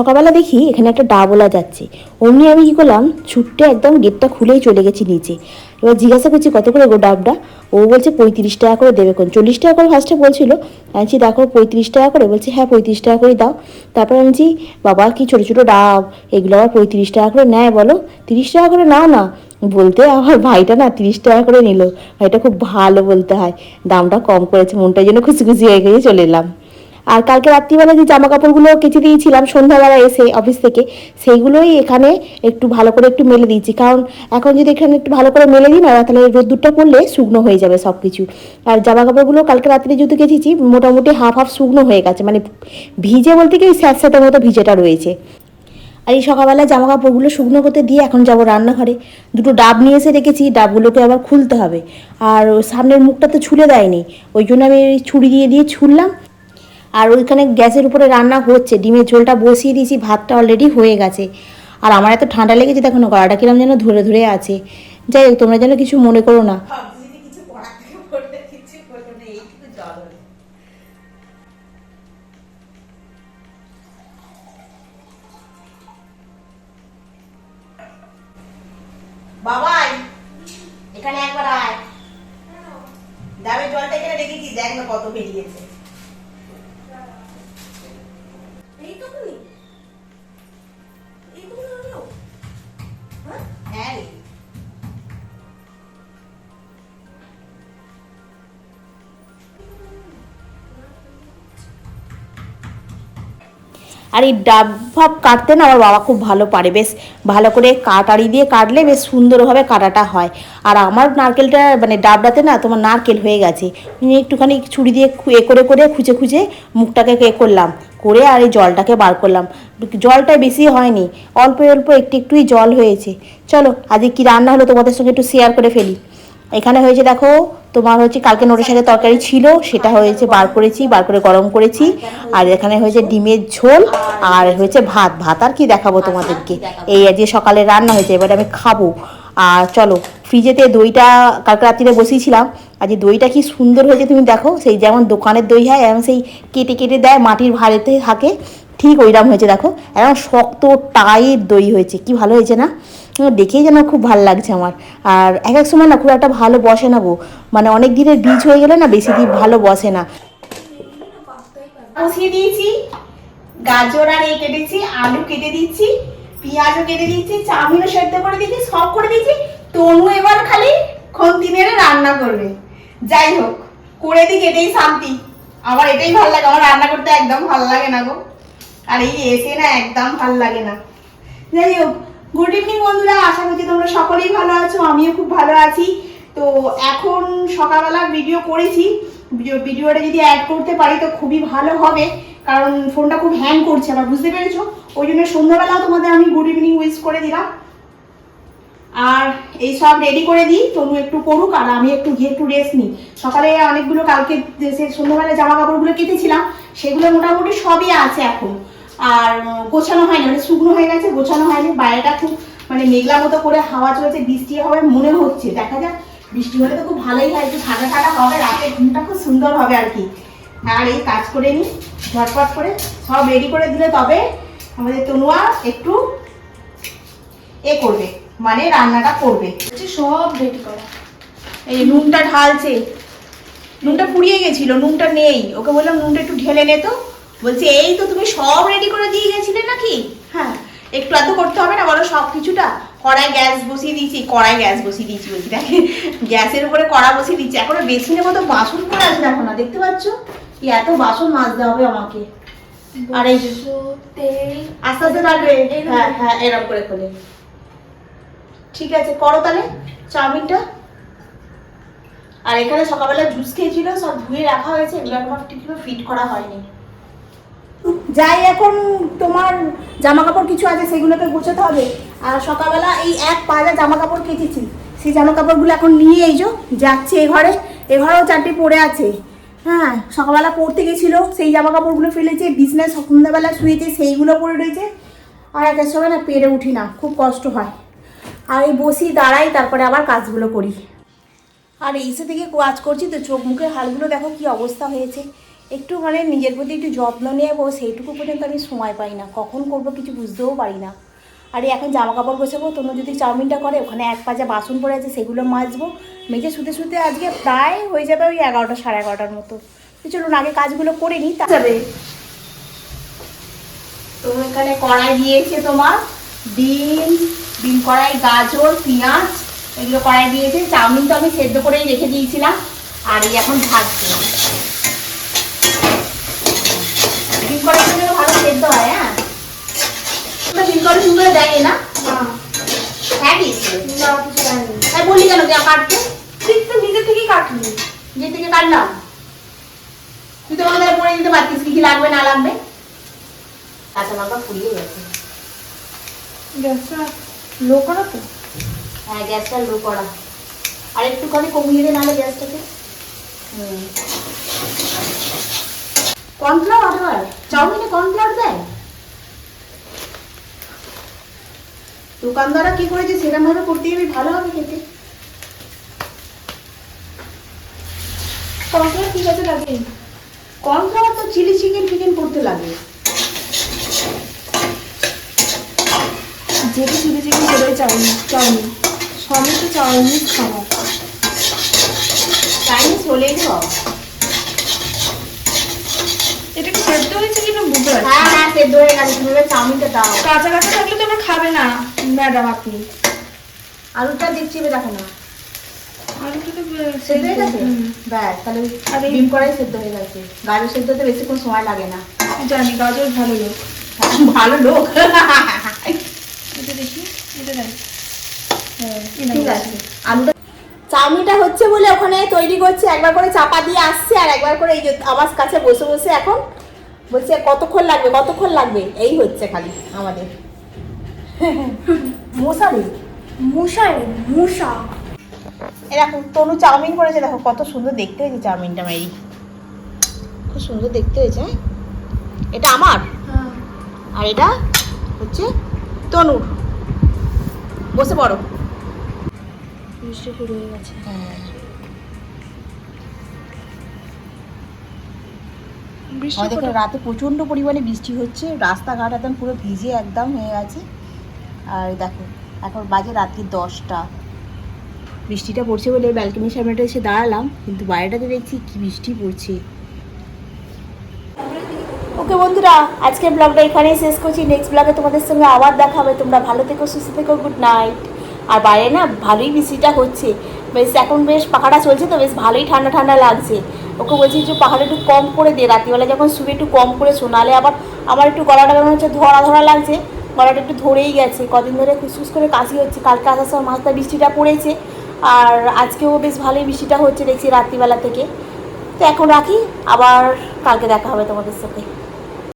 সকালবেলা দেখি এখানে একটা ডাবলা যাচ্ছে। অমনি আমি কী করলাম ছুটতে একদম গেটটা খুলেই চলে গেছি নিচে। এবার জিজ্ঞাসা করছি, কত করে গো ডাবটা? ও বলছে, পঁয়ত্রিশ টাকা করে দেবে কোন। চল্লিশ টাকা করে ফার্স্টে বলছিল বলছি, দেখো, পঁয়ত্রিশ টাকা করে। বলছে হ্যাঁ পঁয়ত্রিশ টাকা করে দাও। তারপর আমি বলছি, বাবা, কি ছোটো ছোটো ডাব, এগুলো আবার পঁয়ত্রিশ টাকা করে নেয় বলো। তিরিশ টাকা করে নাও না, বলতে আমার ভাইটা না তিরিশ টাকা করে নিল। ভাইটা খুব ভালো বলতে হয়। দামটা কম করেছে মনটার জন্য খুশি খুশি হয়ে গিয়ে চলে এলাম। আর কালকে রাত্রিবেলা যে জামা কাপড়গুলো কেচে দিয়েছিলাম, সন্ধ্যাবেলা এসে অফিস থেকে, সেইগুলোই এখানে একটু ভালো করে একটু মেলে দিয়েছি। কারণ এখন যদি এখানে একটু ভালো করে মেলে দিই না, তাহলে রোদ্দুরটা পড়লে শুকনো হয়ে যাবে সব কিছু আর জামা কাপড়গুলো কালকে রাত্রে যেহেতু কেচেছি, মোটামুটি হাফ হাফ শুকনো হয়ে গেছে। মানে ভিজে বলতে কি ওই স্যাঁত স্যাঁতের মতো ভিজেটা রয়েছে। আর এই সকালবেলা জামা কাপড়গুলো শুকনো করতে দিয়ে এখন যাব রান্নাঘরে। দুটো ডাব নিয়ে এসে রেখেছি, ডাবগুলোকে আবার খুলতে হবে। আর সামনের মুখটা তো ছুলে দেয়নি, ওই জন্য আমি ছুরি দিয়ে দিয়ে ছুললাম। আর ওইখানে গ্যাসের উপরে রান্না হচ্ছে, ডিমের ঝোলটা বসিয়ে দিয়েছি, ভাতটা অলরেডি হয়ে গেছে। আর আমার এত ঠান্ডা লেগেছে, দেখো গলাটা কিরম যেন ধরে ধরে আছে। যাই হোক, তোমরা যেন কিছু মনে করো না। বাবাই, এখানে একবার আয়। জলটা এখানে দেখ না কত বেরিয়েছে। আর এই ডাব ফাব কাটতে না আমার বাবা খুব ভালো পারে, বেশ ভালো করে কাটারি দিয়ে কাটলে বেশ সুন্দরভাবে কাটাটা হয়। আর আমার নারকেলটা মানে ডাবটাতে না তোমার নারকেল হয়ে গেছে। একটুখানি ছুরি দিয়ে এ করে করে খুঁজে খুঁজে মুখটাকে এ করলাম। করে আর এই জলটাকে বার করলাম। জলটা বেশি হয়নি, অল্প অল্প একটু একটুই জল হয়েছে। চলো আজকে কি রান্না হলো তোমাদের সঙ্গে একটু শেয়ার করে ফেলি। এখানে হয়েছে, দেখো, তোমার হচ্ছে কালকে নোটের সাথে তরকারি ছিল, সেটা হয়েছে বার করেছি, বার করে গরম করেছি, আর এখানে হয়েছে ডিমের ঝোল, আর হয়েছে ভাত ভাত আর কি দেখাবো তোমাদেরকে। এই আজকে সকালে রান্না হয়েছে, এবারে আমি খাব। আর চলো ফ্রিজেতে দইটা কালকে রাত্রিরে বসিয়েছিলাম আজ দইটা কি সুন্দর হয়েছে তুমি দেখো, সেই যেমন দোকানের দই হয়, এমন সেই কেটে কেটে দেয়, মাটির ভাড়েতে থাকে, ঠিক ওইরকম হয়েছে, দেখো। একদম শক্ত টাইট দই হয়েছে, কি ভালো হয়েছে না? দেখেই যেন খুব ভালো লাগছে আমার। আর এক এক সময় না, খুব একটা ভালো বসে না গো মানে অনেক দিনের বীজ হয়ে গেলে না, বেশি দিন ভালো বসে না। বসিয়ে দিয়েছি, গাজর আর এই কেটেছি আলু কেটে দিচ্ছি পেঁয়াজও কেটে দিচ্ছি চাউমিনও সেদ্ধ করে দিচ্ছি সব করে দিচ্ছি তনু এবার খালি খন্তি মেরে রান্না করবে। যাই হোক, করে দিক, এটাই শান্তি। আমার এটাই ভালো লাগে, আমার রান্না করতে একদম ভালো লাগে না গো। আর এই এসে না একদম ভালো লাগে না। যাই হোক গুড ইভিনিং বন্ধুরা। আশা করছি তোমরা সকলেই ভালো আছো, আমিও খুব ভালো আছি। তো এখন সকালবেলা ভিডিও করেছি। ভিডিওটা যদি অ্যাড করতে পারি তো খুবই ভালো হবে। কারণ ফোনটা খুব হ্যাং করছে আমার বুঝতে পেরেছ? ওই জন্য সন্ধ্যাবেলা তোমাদের আমি গুড ইভিনিং উইশ করে দিলাম। আর এই সব রেডি করে দিই, তনু একটু করুক আর আমি একটু গিয়ে একটু রেস্ট নিই। সকালে অনেকগুলো কালকে সন্ধ্যাবেলা জামা কাপড়গুলো কেটেছিলাম, সেগুলো মোটামুটি সবই আছে এখন। আর গোছানো হয়নি মানে শুকনো হয়ে গেছে গোছানো হয়নি। বাইরেটা খুব মানে মেঘলা মতো করে হাওয়া চলেছে বৃষ্টি হবে মনে হচ্ছে। দেখা যাক বৃষ্টি হলে তো খুব ভালোই হয় একটু ঠান্ডা ঠান্ডা হবে রাতে ঘুমটা খুব সুন্দর হবে আর কি। আর এই কাজ করে নিই ঝটপট করে সব রেডি করে দিলে তবে আমাদের তনুয়া একটু এ করবে মানে রান্নাটা করবে। হচ্ছে সব রেডি করা। এই নুনটা ঢালছে নুনটা পুড়িয়ে গেছিল নুনটা নেই। ওকে বললাম নুনটা একটু ঢেলে নে তো। বলছে এই তো তুমি সব রেডি করে দিয়ে গেছিলে নাকি? হ্যাঁ। একটু এত করতে হবে না বলো সব কিছুটা কড়াই গ্যাস বসিয়ে দিয়েছি কড়াই গ্যাস বসিয়ে দিয়েছি বলছি দেখে গ্যাসের উপরে কড়া বসিয়ে দিচ্ছি। এখনও বেসিনের মতো বাসন পড়ে আছে দেখো না দেখতে পাচ্ছ? এই এত বাসন মাজতে হবে আমাকে। আর এই আস্তে আস্তে রাখবে হ্যাঁ হ্যাঁ এরকম করে খোলে ঠিক আছে করো তাহলে চাউমিনটা। আর এখানে সকালবেলা জুস খেয়েছিল সব ধুয়ে রাখা হয়েছে এগুলো এখন ঠিক ফিট করা হয়নি। যাই এখন তোমার জামা কাপড় কিছু আছে সেগুলোকে গোছাতে হবে। আর সকালবেলা এই এক পাজা জামা কাপড় কেটেছি সেই জামা কাপড়গুলো এখন নিয়ে এই যে যাচ্ছে এ ঘরে। এ ঘরেও চারটে পড়ে আছে। হ্যাঁ সকালবেলা পড়তে গেছিল, সেই জামা কাপড়গুলো ফেলেছে বিজনেস সন্ধ্যাবেলা শুয়েছে, সেইগুলো পড়ে রয়েছে। আর একের সময় না পেরে উঠি না, খুব কষ্ট হয়। আর এই বসি, দাঁড়াই, তারপরে আবার কাজগুলো করি। আর এসে থেকে কাজ করছি, তো চোখ মুখের হালগুলো দেখো কি অবস্থা হয়েছে। একটু মানে নিজের প্রতি একটু যত্ন নেব সেইটুকু পর্যন্ত আমি সময় পাই না। কখন করব কিছু বুঝতেও পারি না। আর এখন জামা কাপড় গোছাবো, তোমরা যদি চাউমিনটা করে, ওখানে এক পাজা বাসন পড়ে আছে, সেগুলো মাজবো। মেজে শুতে শুতে আজকে প্রায় হয়ে যাবে ওই এগারোটা, সাড়ে এগারোটার মতো। তো চলুন, আগে কাজগুলো করে নিই, তা যাবে। তো এখানে কড়াই দিয়েছে তোমার ডিম ডিম কড়াই, গাজর, পেঁয়াজ, এগুলো কড়াই দিয়েছে। চাউমিন তো আমি সেদ্ধ করেই রেখে দিয়েছিলাম। আর এই এখন ভাজছে ডিম কিন্তু ভালো সেদ্ধ হয় হ্যাঁ? ওটা ডিম কড়াই সুন্দর দেয় না। হ্যাঁ দিয়েছে। হ্যাঁ বললি কেন কাটতে ঠিক তো নিজে থেকেই কাটলি নিজে থেকে কাটলাম? তুই তো আমাদের পরে দিতে পারতিস কি কি লাগবে না লাগবে? কাঁচা লঙ্কা ফুরিয়ে গেছে। গ্যাসটা লো করা তো। হ্যাঁ গ্যাসটা লো করা। আর একটুখানি কমিয়ে দে নাহলে গ্যাসটাকে। হুম। কর্নফ্লাওয়ার আবার চাউমিনে কর্নফ্লাওয়ার দেয়? দোকানদাররা কি করেছে সেরকম ভাবে করতে গেলে ভালো হবে খেতে। কর্নফ্লাওয়ার ঠিক আছে লাগে কর্নফ্লাওয়ার তো চিলি চিকেন ফিকেন করতে লাগে। যেটি চিলি চিকেন সেটাই চাউমিন চাউমিন। সবই তো চাউমিন খাবার চাইনিজ হলেই সব এটা কি সেদ্ধ হয়েছে কিনা বুঝতে হ্যাঁ হ্যাঁ সেদ্ধ হয়ে গেছে তুমি চাউমিনটা দাও। কাঁচা কাঁচা থাকলে তো খাবে না ম্যাডাম আপনি। আলুটা দেখছি এবার দেখো না। সেদ্ধ হয়ে গেছে? ব্যাস তাহলে ডিম কড়াই সেদ্ধ হয়ে গেছে। গাজর সেদ্ধ বেশিক্ষণ সময় লাগে না। জানি গাজর ভালো লোক। ভালো লোক। এটা দেখি এটা দেখ। ঠিক আছে। আলুটা চাউমিনটা হচ্ছে বলে ওখানে তৈরি করছে একবার করে চাপা দিয়ে আসছে আর একবার করে এই যে আমার কাছে বসে বসে এখন বলছে কতক্ষণ লাগবে? কতক্ষণ লাগবে? এই হচ্ছে খালি আমাদের। মশারি? মশাই মশা? এরকম তনু চাউমিন করেছে দেখো কত সুন্দর দেখতে হয়েছে চাউমিনটা মেরি খুব সুন্দর দেখতে হয়েছে হ্যাঁ? এটা আমার? আর এটা হচ্ছে তনুর। বসে পড়ো। বৃষ্টি শুরু হয়ে গেছে। বৃষ্টি আমাদের এখানে রাতে প্রচণ্ড পরিমাণে বৃষ্টি হচ্ছে। রাস্তাঘাট একদম পুরো ভিজে একদম হয়ে গেছে। আর দেখো এখন বাজে রাত্রি দশটা। বৃষ্টিটা পড়ছে বলে ব্যালকনির সামনেটা এসে দাঁড়ালাম কিন্তু বাইরেটাতে দেখছি কি বৃষ্টি পড়ছে। ওকে বন্ধুরা আজকে ব্লগটা এখানেই শেষ করছি। নেক্সট ব্লগে তোমাদের সঙ্গে আবার দেখা হবে। তোমরা ভালো থেকো সুস্থ থেকো গুড নাইট আর বাইরে না ভালোই বৃষ্টিটা হচ্ছে। বেশ এখন বেশ পাখাটা চলছে তো বেশ ভালোই ঠান্ডা ঠান্ডা লাগছে। ওকে বলছি যে পাহাড়ে একটু কম করে দে, রাত্রিবেলা যখন শুয়ে একটু কম করে শোনালে আবার আমার একটু গলাটা কেমন হচ্ছে, ধরা ধরা লাগছে, গলাটা একটু ধরেই গেছে। কদিন ধরে খুসখুস করে কাশি হচ্ছে, কালকে আসার সময় মাছটা বৃষ্টিটা পড়েছে, আর আজকেও বেশ ভালোই বৃষ্টিটা হচ্ছে দেখছি রাত্রিবেলা থেকে। তো এখন রাখি, আবার কালকে দেখা হবে তোমাদের সাথে।